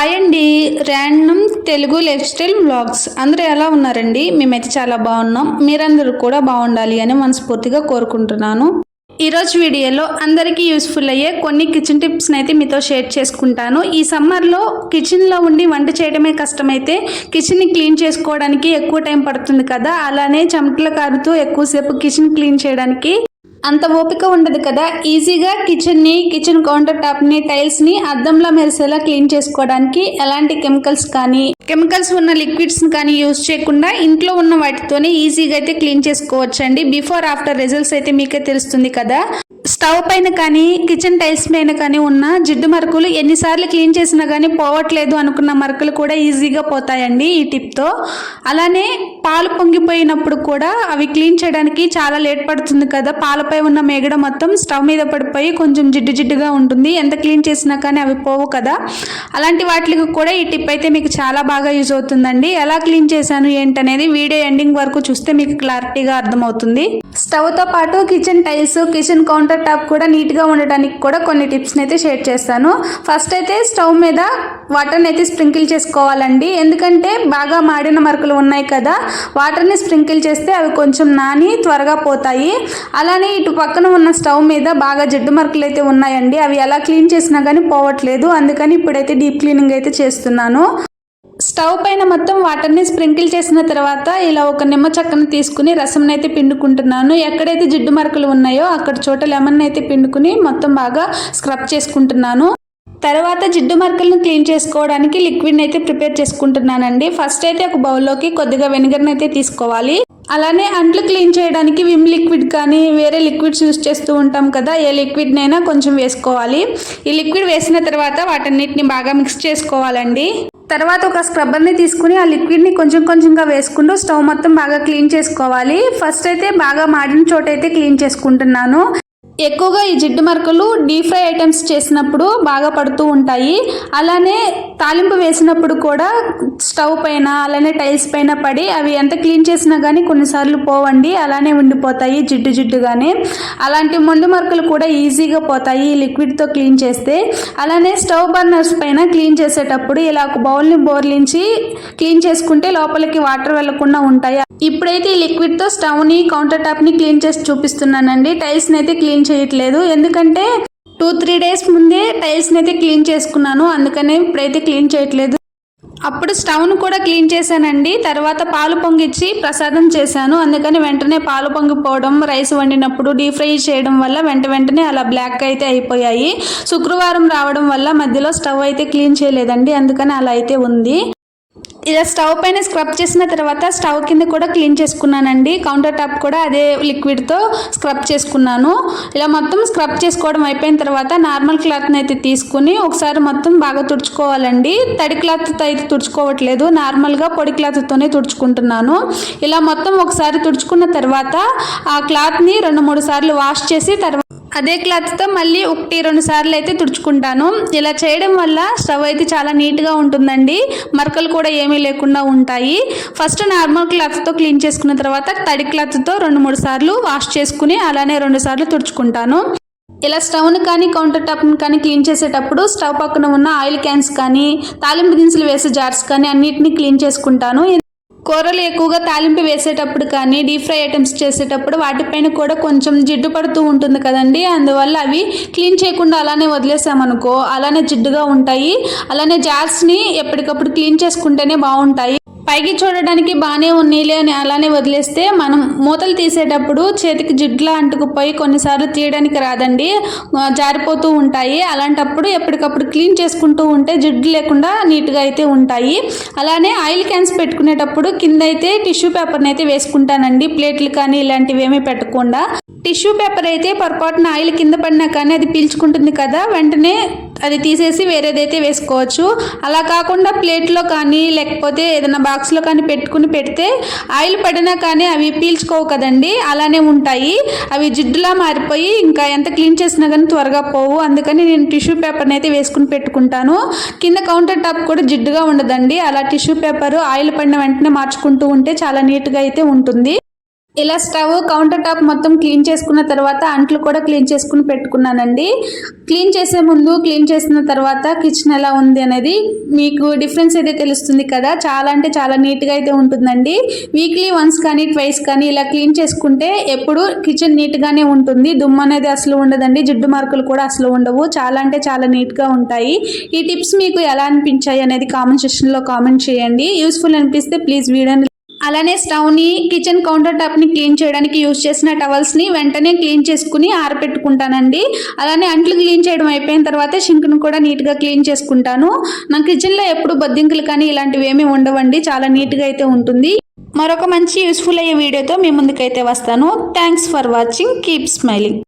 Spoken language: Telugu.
హాయ్ అండి. Random Telugu life style blogs అందరూ ఎలా ఉన్నారండి? మేమైతే చాలా బాగున్నాం. మీరందరూ కూడా బాగుండాలి అని మనస్ఫూర్తిగా కోరుకుంటున్నాను. ఈరోజు వీడియోలో అందరికీ యూస్ఫుల్ అయ్యే కొన్ని కిచెన్ టిప్స్ని అయితే మీతో షేర్ చేసుకుంటాను. ఈ సమ్మర్లో కిచెన్లో ఉండి వంట చేయడమే కష్టమైతే కిచెన్ని క్లీన్ చేసుకోవడానికి ఎక్కువ టైం పడుతుంది కదా. అలానే చెమటలు కారుతూ ఎక్కువసేపు కిచెన్ క్లీన్ చేయడానికి అంత ఓపిక ఉండదు కదా. ఈజీగా కిచెన్ని కిచెన్ కౌంటర్ టాప్ని టైల్స్ని అద్దంలో మెరిసేలా క్లీన్ చేసుకోవడానికి ఎలాంటి కెమికల్స్ కానీ కెమికల్స్ ఉన్న లిక్విడ్స్ని కానీ యూజ్ చేయకుండా ఇంట్లో ఉన్న వాటితోనే ఈజీగా అయితే క్లీన్ చేసుకోవచ్చండి. బిఫోర్ ఆఫ్టర్ రిజల్ట్స్ అయితే మీకే తెలుస్తుంది కదా. స్టవ్ పైన కానీ కిచెన్ టైల్స్ పైన కానీ ఉన్న జిడ్డు మరకలు ఎన్నిసార్లు క్లీన్ చేసినా కానీ పోవట్లేదు అనుకున్న మరకలు కూడా ఈజీగా పోతాయండి ఈ టిప్తో. అలానే పాలు పొంగిపోయినప్పుడు కూడా అవి క్లీన్ చేయడానికి చాలా లేట్ పడుతుంది కదా. పాలపై ఉన్న మేగడ మొత్తం స్టవ్ మీద పడిపోయి కొంచెం జిడ్డు జిడ్డుగా ఉంటుంది. ఎంత క్లీన్ చేసినా కానీ అవి పోవు కదా. అలాంటి వాటికి కూడా ఈ టిప్ అయితే మీకు చాలా బాగా యూజ్ అవుతుందండి. ఎలా క్లీన్ చేశాను ఏంటనేది వీడియో ఎండింగ్ వరకు చూస్తే మీకు క్లారిటీగా అర్థమవుతుంది. స్టవ్తో పాటు kitchen tiles kitchen counter top కూడా నీట్గా ఉండడానికి కూడా కొన్ని టిప్స్ని అయితే షేర్ చేస్తాను. ఫస్ట్ అయితే స్టవ్ మీద వాటర్ని అయితే స్ప్రింకిల్ చేసుకోవాలండి. ఎందుకంటే బాగా మాడిన మరకలు ఉన్నాయి కదా వాటర్ని స్ప్రింకిల్ చేస్తే అవి కొంచెం నాని త్వరగా పోతాయి. అలానే ఇటు పక్కన ఉన్న స్టవ్ మీద బాగా జిడ్డు మరకలు అయితే ఉన్నాయండి. అవి ఎలా క్లీన్ చేసినా కానీ పోవట్లేదు. అందుకని ఇప్పుడైతే డీప్ క్లీనింగ్ అయితే చేస్తున్నాను. స్టవ్ పైన మొత్తం వాటర్ని స్ప్రింకిల్ చేసిన తర్వాత ఇలా ఒక నిమ్మ చెక్కను తీసుకుని రసంని అయితే పిండుకుంటున్నాను. ఎక్కడైతే జిడ్డు మరకలు ఉన్నాయో అక్కడ చోట లెమన్ అయితే పిండుకుని మొత్తం బాగా స్క్రబ్ చేసుకుంటున్నాను. తర్వాత జిడ్డు మరకలను క్లీన్ చేసుకోవడానికి లిక్విడ్ని అయితే ప్రిపేర్ చేసుకుంటున్నానండి. ఫస్ట్ అయితే ఒక బౌల్లోకి కొద్దిగా వెనిగర్ని అయితే తీసుకోవాలి. అలానే అంట్లు క్లీన్ చేయడానికి విమ్ లిక్విడ్ కానీ వేరే లిక్విడ్స్ యూస్ చేస్తూ ఉంటాం కదా ఏ లిక్విడ్నైనా కొంచెం వేసుకోవాలి. ఈ లిక్విడ్ వేసిన తర్వాత వాటన్నిటిని బాగా మిక్స్ చేసుకోవాలండి. తర్వాత ఒక స్క్రబ్బర్ని తీసుకుని ఆ లిక్విడ్ని కొంచెం కొంచెంగా వేసుకుంటూ స్టవ్ మొత్తం బాగా క్లీన్ చేసుకోవాలి. ఫస్ట్ అయితే బాగా మాడిన చోట అయితే క్లీన్ చేసుకుంటున్నాను. ఎక్కువగా ఈ జిడ్డు మరకలు డీప్ ఫ్రై ఐటమ్స్ చేసినప్పుడు బాగా పడుతూ ఉంటాయి. అలానే తాలింపు వేసినప్పుడు కూడా స్టవ్ పైన అలానే టైల్స్ పైన పడి అవి ఎంత క్లీన్ చేసినా కానీ కొన్నిసార్లు పోవండి. అలానే ఉండిపోతాయి జిడ్డు జిడ్డుగానే. అలాంటి మొండి మరకలు కూడా ఈజీగా పోతాయి ఈ లిక్విడ్తో క్లీన్ చేస్తే. అలానే స్టవ్ బర్నర్స్ పైన క్లీన్ చేసేటప్పుడు ఇలా ఒక బౌల్ని బోర్లించి క్లీన్ చేసుకుంటే లోపలికి వాటర్ వెళ్ళకుండా ఉంటాయి. ఇప్పుడైతే ఈ లిక్విడ్తో స్టవ్ని కౌంటర్ టాప్ని క్లీన్ చేసి చూపిస్తున్నానండి. టైల్స్ని అయితే క్లీన్ చేయట్లేదు. ఎందుకంటే టూ త్రీ డేస్ ముందే టైల్స్ని అయితే క్లీన్ చేసుకున్నాను. అందుకనే ఇప్పుడైతే క్లీన్ చేయట్లేదు. అప్పుడు స్టవ్ను కూడా క్లీన్ చేశానండి. తర్వాత పాలు పొంగిచ్చి ప్రసాదం చేశాను. అందుకని వెంటనే పాలు పొంగిపోవడం రైస్ వండినప్పుడు డీప్ ఫ్రై చేయడం వల్ల వెంట వెంటనే అలా బ్లాక్ అయితే అయిపోయాయి. శుక్రవారం రావడం వల్ల మధ్యలో స్టవ్ అయితే క్లీన్ చేయలేదండి. అందుకని అలా అయితే ఉంది. ఇలా స్టవ్ పైన స్క్రబ్ చేసిన తర్వాత స్టవ్ కింద కూడా క్లీన్ చేసుకున్నానండి. కౌంటర్ టాప్ కూడా అదే లిక్విడ్తో స్క్రబ్ చేసుకున్నాను. ఇలా మొత్తం స్క్రబ్ చేసుకోవడం అయిపోయిన తర్వాత నార్మల్ క్లాత్ని అయితే తీసుకుని ఒకసారి మొత్తం బాగా తుడుచుకోవాలండి. తడి క్లాత్తో అయితే తుడుచుకోవట్లేదు. నార్మల్గా పొడి క్లాత్తోనే తుడుచుకుంటున్నాను. ఇలా మొత్తం ఒకసారి తుడుచుకున్న తర్వాత ఆ క్లాత్ని రెండు మూడు సార్లు వాష్ చేసి తర్వాత అదే క్లాత్తో మళ్ళీ ఒకటి రెండు సార్లు అయితే తుడుచుకుంటాను. ఇలా చేయడం వల్ల స్టవ్ అయితే చాలా నీట్గా ఉంటుందండి. మరకలు కూడా ఏమీ లేకుండా ఉంటాయి. ఫస్ట్ నార్మల్ క్లాత్తో క్లీన్ చేసుకున్న తర్వాత తడి క్లాత్తో రెండు మూడు సార్లు వాష్ చేసుకుని అలానే రెండు సార్లు తుడుచుకుంటాను. ఇలా స్టవ్ను కానీ కౌంటర్ టాప్ను కానీ క్లీన్ చేసేటప్పుడు స్టవ్ పక్కన ఉన్న ఆయిల్ క్యాన్స్ కానీ తాలింపు దినుసులు వేసే జార్స్ కానీ అన్నిటిని క్లీన్ చేసుకుంటాను. కూరలు ఎక్కువగా తాలింపు వేసేటప్పుడు కానీ డీప్ ఫ్రై ఐటమ్స్ చేసేటప్పుడు వాటిపైన కూడా కొంచెం జిడ్డు పడుతూ ఉంటుంది కదండి. అందువల్ల అవి క్లీన్ చేయకుండా అలానే వదిలేసామనుకో అలానే జిడ్డుగా ఉంటాయి. అలానే జార్స్ని ఎప్పటికప్పుడు క్లీన్ చేసుకుంటేనే బాగుంటాయి. పైకి చూడడానికి బాగానే ఉన్నీలే అని అలానే వదిలేస్తే మనం మూతలు తీసేటప్పుడు చేతికి జిడ్లా అంటుకుపోయి కొన్నిసార్లు తీయడానికి రాదండి. జారిపోతూ ఉంటాయి. అలాంటప్పుడు ఎప్పటికప్పుడు క్లీన్ చేసుకుంటూ ఉంటే జిడ్డు లేకుండా నీట్గా అయితే ఉంటాయి. అలానే ఆయిల్ క్యాన్స్ పెట్టుకునేటప్పుడు కింద అయితే టిష్యూ పేపర్ని అయితే వేసుకుంటానండి. ప్లేట్లు కానీ ఇలాంటివి ఏమీ పెట్టకుండా. టిష్యూ పేపర్ అయితే పొరపాటున ఆయిల్ కింద పడినా కానీ అది పీల్చుకుంటుంది కదా వెంటనే అది తీసేసి వేరేదైతే వేసుకోవచ్చు. అలా కాకుండా ప్లేట్లో కానీ లేకపోతే ఏదైనా బాక్స్లో కానీ పెట్టుకుని పెడితే ఆయిల్ పడినా కానీ అవి పీల్చుకోవు కదండి. అలానే ఉంటాయి. అవి జిడ్డులా మారిపోయి ఇంకా ఎంత క్లీన్ చేసినా కానీ త్వరగా పోవు. అందుకని నేను టిష్యూ పేపర్ని అయితే వేసుకుని పెట్టుకుంటాను. కింద కౌంటర్ టాప్ కూడా జిడ్డుగా ఉండదండి. అలా టిష్యూ పేపర్ ఆయిల్ పడిన వెంటనే మార్చుకుంటూ ఉంటే చాలా నీట్గా అయితే ఉంటుంది. ఇలా స్టవ్ కౌంటర్ టాప్ మొత్తం క్లీన్ చేసుకున్న తర్వాత అంట్లు కూడా క్లీన్ చేసుకుని పెట్టుకున్నానండి. క్లీన్ చేసే ముందు క్లీన్ చేసిన తర్వాత కిచెన్ ఎలా ఉంది అనేది మీకు డిఫరెన్స్ అయితే తెలుస్తుంది కదా. చాలా అంటే చాలా నీట్గా అయితే ఉంటుందండి. వీక్లీ వన్స్ కానీ ట్వైస్ కానీ ఇలా క్లీన్ చేసుకుంటే ఎప్పుడు కిచెన్ నీట్గానే ఉంటుంది. దుమ్ము అనేది అసలు ఉండదండి. జిడ్డు మార్కులు కూడా అసలు ఉండవు. చాలా అంటే చాలా నీట్గా ఉంటాయి. ఈ టిప్స్ మీకు ఎలా అనిపించాయి అనేది కామెంట్ సెక్షన్లో కామెంట్ చేయండి. యూస్ఫుల్ అనిపిస్తే ప్లీజ్ వీడియోని అలానే స్టవ్ని కిచెన్ కౌంటర్ టాప్ని క్లీన్ చేయడానికి యూజ్ చేసిన టవల్స్ని వెంటనే క్లీన్ చేసుకుని ఆరబెట్టుకుంటానండి అలానే అంట్లు క్లీన్ చేయడం అయిపోయిన తర్వాత షింక్ను కూడా నీట్గా క్లీన్ చేసుకుంటాను. నా కిచెన్లో ఎప్పుడు బొద్దింకలు కానీ ఇలాంటివి ఏమీ ఉండవండి. చాలా నీట్గా అయితే ఉంటుంది. మరొక మంచి యూస్ఫుల్ అయ్యే వీడియోతో మీ ముందుకైతే వస్తాను. Thanks for watching. Keep smiling.